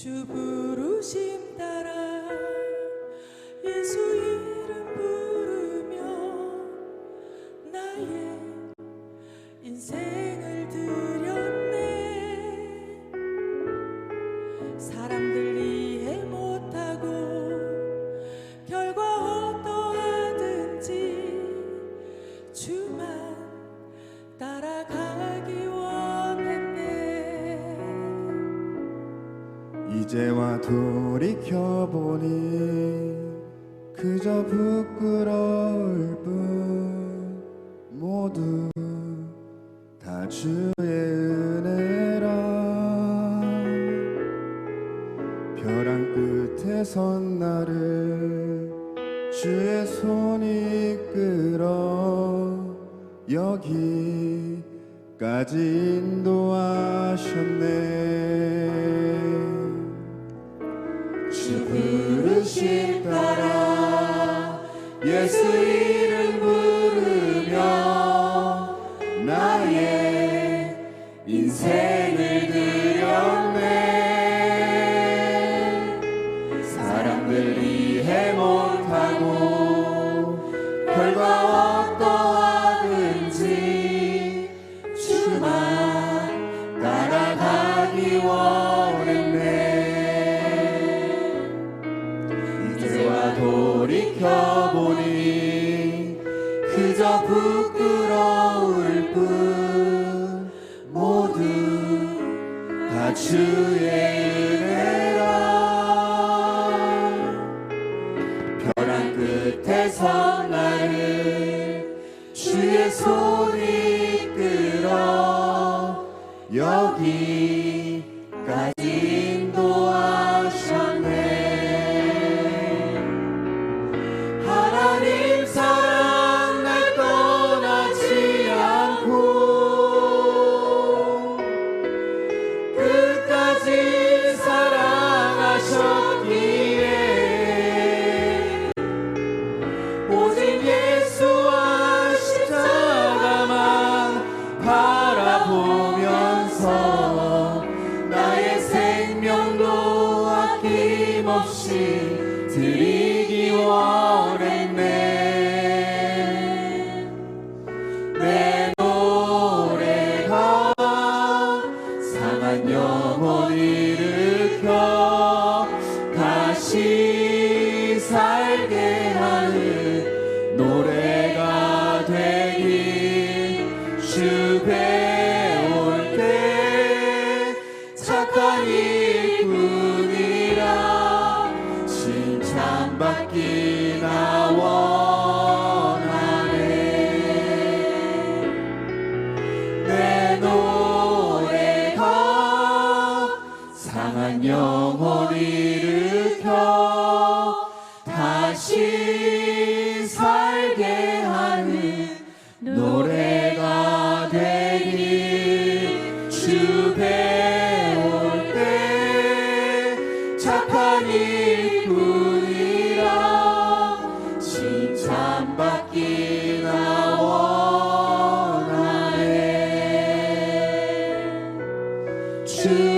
주 부르심 따라 예수 이름 부르며 나의 인생 이제와 돌이켜보니 그저 부끄러울 뿐 모두 다 주의 은혜라. 벼랑 끝에 선 나를 주의 손이 이끌어 여기까지 인도하셨네 주 부르심 따라 예수 이름 부르며 나의 인생 그저 부끄러울 뿐 모두 다 주의 은혜라. 벼랑 끝에 선 나를 주의 손이 이끌어 여기까지 아낌없이 드리기 원했네. 내 노래가 상한 영혼 일으켜 다시 살게 하는 노래가 되길 주배 상한 영혼 일으켜 다시 살게 하는 노래가 되길 주 배울 때 착한 일뿐이라 칭찬받기 나 원하네. 주